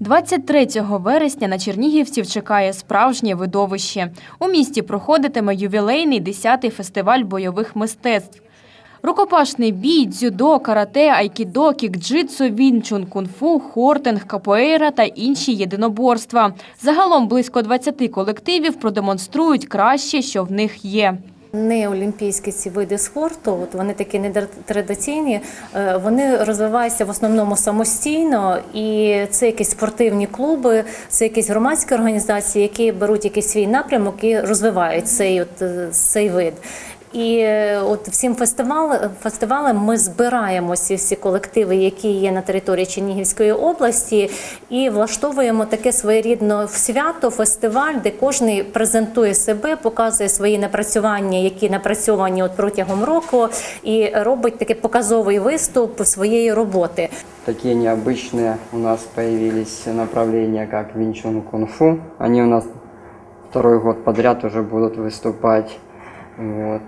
23 вересня на чернігівців чекає справжнє видовище. У місті проходитиме ювілейний 10-й фестиваль бойових мистецтв. Рукопашний бій, дзюдо, карате, айкідо, кікджитсу, вінчун, кунг-фу, хортинг, капоейра та інші єдиноборства. Загалом близько 20 колективів продемонструють краще, що в них є. Не олімпійські ці види спорту, от вони такі нетрадиційні, е, вони розвиваються в основному самостійно, і це якісь спортивні клуби, це якісь громадські організації, які беруть якийсь свій напрямок і розвивають цей, от, е, цей вид. І е, от всім фестивал, фестивалем ми збираємо ці всі колективи, які є на території Чернігівської області, і влаштовуємо таке своєрідне свято, фестиваль, де кожен презентує себе, показує свої напрацювання, які напрацьовані от протягом року, і робить такий показовий виступ своєї роботи. Такие необычные у нас появились направления, как Винчун Кунг-фу. Они у нас второй год подряд уже будут выступать. Вот.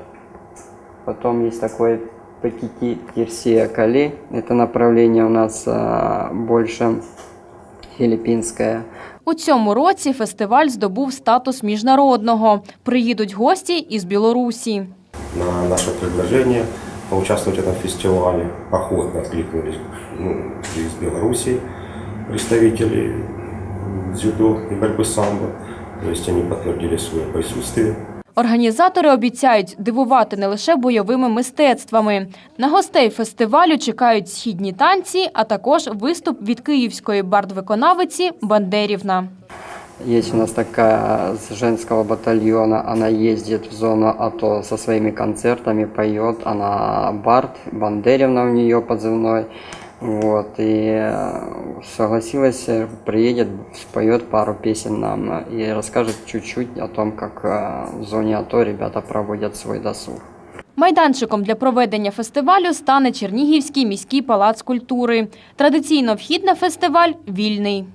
Потом есть такой Пекити Кирсия Кали. Это направление у нас а, больше филиппинское. У цьому році фестиваль здобув статус міжнародного. Приїдуть гості із Білорусі. на наше предложение поучаствовать в этом фестивале. Охотно откликнулись ну, из Беларуси представители дзюдо и борьбы самбо. То есть они подтвердили свое присутствие. Організатори обіцяють дивувати не лише бойовими мистецтвами. На гостей фестивалю чекають східні танці, а також виступ від київської бардвиконавиці Бандерівна. Есть у нас такая с женского батальона, она ездит в зону АТО со своими концертами, поет, она Барт, Бандеревна у нее позывной, вот, и э, согласилась, э, приедет, споет пару песен нам э, и расскажет чуть-чуть о том, как э, в зоне АТО ребята проводят свой досуг. Майданчиком для проведення фестивалю стане Чернігівський міський палац культури. Традиційно вхід на фестиваль вільний.